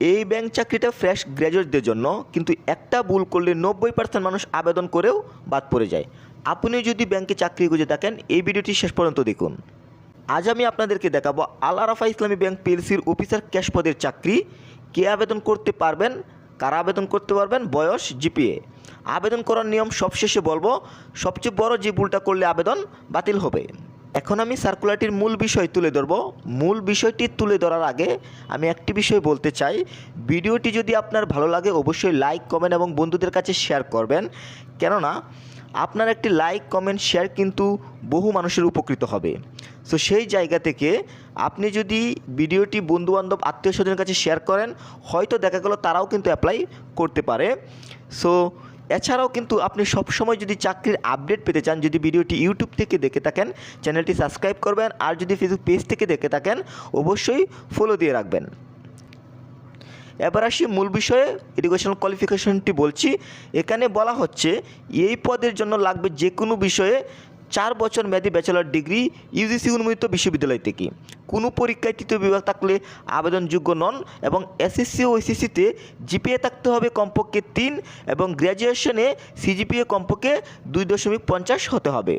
এই ব্যাংক চাকরিটা ফ্রেশ গ্র্যাজুয়েটদের জন্য, কিন্তু একটা ভুল করলে নব্বই পার্সেন্ট মানুষ আবেদন করেও বাদ পড়ে যায়। আপনি যদি ব্যাংকে চাকরি খুঁজে থাকেন, এই ভিডিওটি শেষ পর্যন্ত দেখুন। আজ আমি আপনাদেরকে দেখাবো আল আরাফা ইসলামী ব্যাংক পিএলসির অফিসার ক্যাশ পদের চাকরি। কে আবেদন করতে পারবেন, কারা আবেদন করতে পারবেন, বয়স, জিপিএ। আবেদন করার নিয়ম সবশেষে বলব, সবচেয়ে বড় যে ভুলটা করলে আবেদন বাতিল হবে। এখন আমি সার্কুলারটির মূল বিষয় তুলে ধরবো। মূল বিষয়টি তুলে ধরার আগে আমি একটি বিষয় বলতে চাই। ভিডিওটি যদি আপনার ভালো লাগে, অবশ্যই লাইক কমেন্ট এবং বন্ধুদের কাছে শেয়ার করবেন। কেননা, আপনার একটি লাইক কমেন্ট শেয়ার কিন্তু বহু মানুষের উপকৃত হবে। সো সেই জায়গা থেকে আপনি যদি ভিডিওটি বন্ধুবান্ধব, আত্মীয় স্বজনের কাছে শেয়ার করেন, হয়তো দেখা গেল তারাও কিন্তু অ্যাপ্লাই করতে পারে। সো এছাড়াও কিন্তু আপনি সবসময় যদি চাকরির আপডেট পেতে চান, যদি ভিডিওটি ইউটিউব থেকে দেখে থাকেন, চ্যানেলটি সাবস্ক্রাইব করবেন, আর যদি ফেসবুক পেজ থেকে দেখে থাকেন, অবশ্যই ফলো দিয়ে রাখবেন। এবার আসি মূল বিষয়ে এডুকেশনাল কোয়ালিফিকেশনটি বলছি। এখানে বলা হচ্ছে, এই পদের জন্য লাগবে যে কোনো বিষয়ে চার বছর মেয়াদী ব্যাচেলর ডিগ্রি ইউজিসি অনুমোদিত বিশ্ববিদ্যালয় থেকে। কোনো পরীক্ষায় তৃতীয় বিভাগ থাকলে আবেদনযোগ্য নন এবং এসএসসি ও এসএসসিতে জিপিএ থাকতে হবে কমপক্ষে তিন এবং গ্র্যাজুয়েশনে সিজিপিএ কমপক্ষে দুই দশমিক পঞ্চাশ হতে হবে।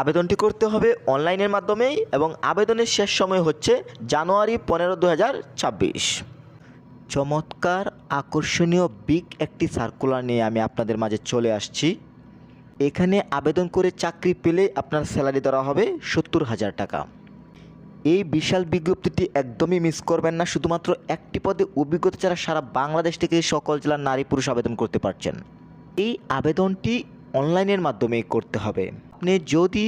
আবেদনটি করতে হবে অনলাইনের মাধ্যমেই এবং আবেদনের শেষ সময় হচ্ছে জানুয়ারি পনেরো দু চমৎকার, আকর্ষণীয় বিগ একটি সার্কুলার নিয়ে আমি আপনাদের মাঝে চলে আসছি। এখানে আবেদন করে চাকরি পেলে আপনার স্যালারি দেওয়া হবে সত্তর হাজার টাকা। এই বিশাল বিজ্ঞপ্তিটি একদমই মিস করবেন না, শুধুমাত্র একটি পদে অভিজ্ঞতা ছাড়া সারা বাংলাদেশ থেকে সকল জেলার নারী পুরুষ আবেদন করতে পারছেন। এই আবেদনটি অনলাইনের মাধ্যমে করতে হবে। আপনি যদি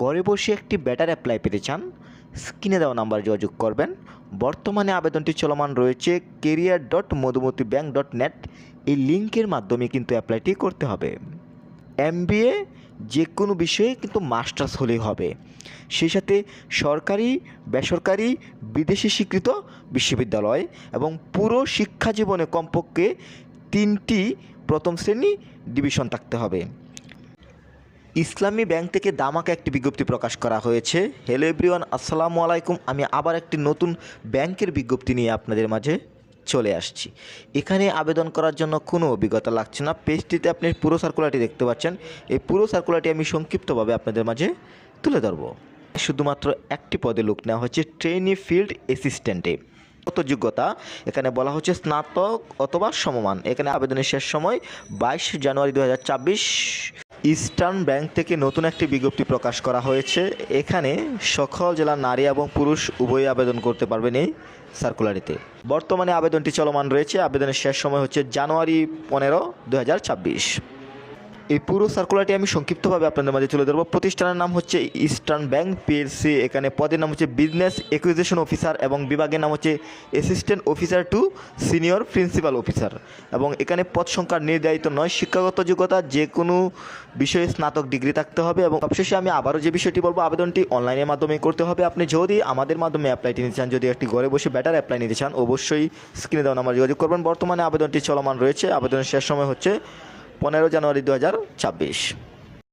ঘরে বসে একটি ব্যাটার অ্যাপ্লাই পেতে চান, স্ক্রিনে দেওয়া নাম্বার যোগাযোগ করবেন। বর্তমানে আবেদনটি চলমান রয়েছে career dot Madhumati bank dot net এই লিঙ্কের মাধ্যমে কিন্তু অ্যাপ্লাইটি করতে হবে। এমবিএ যে কোনো বিষয়ে কিন্তু মাস্টার্স হলেই হবে। সেই সাথে সরকারি, বেসরকারি, বিদেশি স্বীকৃত বিশ্ববিদ্যালয় এবং পুরো শিক্ষা জীবনে কমপক্ষে তিনটি প্রথম শ্রেণি ডিভিশন থাকতে হবে। ইসলামী ব্যাংক থেকে দামাকে একটি বিজ্ঞপ্তি প্রকাশ করা হয়েছে। হ্যালো এভরিওয়ান আসসালামু আলাইকুম। আমি আবার একটি নতুন ব্যাংকের বিজ্ঞপ্তি নিয়ে আপনাদের মাঝে চলে আসছি। এখানে আবেদন করার জন্য কোনো অভিজ্ঞতা লাগছে না। পেজটিতে আপনি পুরো সার্কুলারটি দেখতে পাচ্ছেন। এই পুরো সার্কুলারটি আমি সংক্ষিপ্তভাবে আপনাদের মাঝে তুলে ধরবো। শুধুমাত্র একটি পদে লোক নেওয়া হচ্ছে ট্রেনি ফিল্ড অ্যাসিস্ট্যান্টে কত যোগ্যতা? এখানে বলা হচ্ছে স্নাতক অথবা সমমান। এখানে আবেদনের শেষ সময় বাইশ জানুয়ারি দু ইস্টার্ন ব্যাংক থেকে নতুন একটি বিজ্ঞপ্তি প্রকাশ করা হয়েছে। এখানে সকল জেলার নারী এবং পুরুষ উভয়ই আবেদন করতে পারবেন এই সার্কুলারিতে। বর্তমানে আবেদনটি চলমান রয়েছে। আবেদনের শেষ সময় হচ্ছে জানুয়ারি পনেরো দু এই পুরো সার্কুলারটি আমি সংক্ষিপ্তভাবে আপনাদের মাঝে তুলে ধরবো। প্রতিষ্ঠানের নাম হচ্ছে ইস্টার্ন ব্যাংক পিএলসি এখানে পদের নাম হচ্ছে বিজনেস একুইজিশন অফিসার এবং বিভাগের নাম হচ্ছে assistant officer to senior principal officer এবং এখানে পদ সংখ্যা নির্ধারিত নয়, শিক্ষাগত যোগ্যতা যে কোনো বিষয়ে স্নাতক ডিগ্রি থাকতে হবে এবং সবশেষে আমি আবারও যে বিষয়টি বলব, আবেদনটি অনলাইনের মাধ্যমে করতে হবে। আপনি যদি আমাদের মাধ্যমে অ্যাপ্লাইটি নিতে চান, যদি একটি ঘরে বসে ব্যাটার অ্যাপ্লাই নিতে চান, অবশ্যই স্ক্রিনে দেওয়া নাম্বার যোগাযোগ করবেন। বর্তমানে আবেদনটি চলমান রয়েছে। আবেদনের শেষ সময় হচ্ছে পনেরো জানুয়ারি দু হাজার ছাব্বিশ।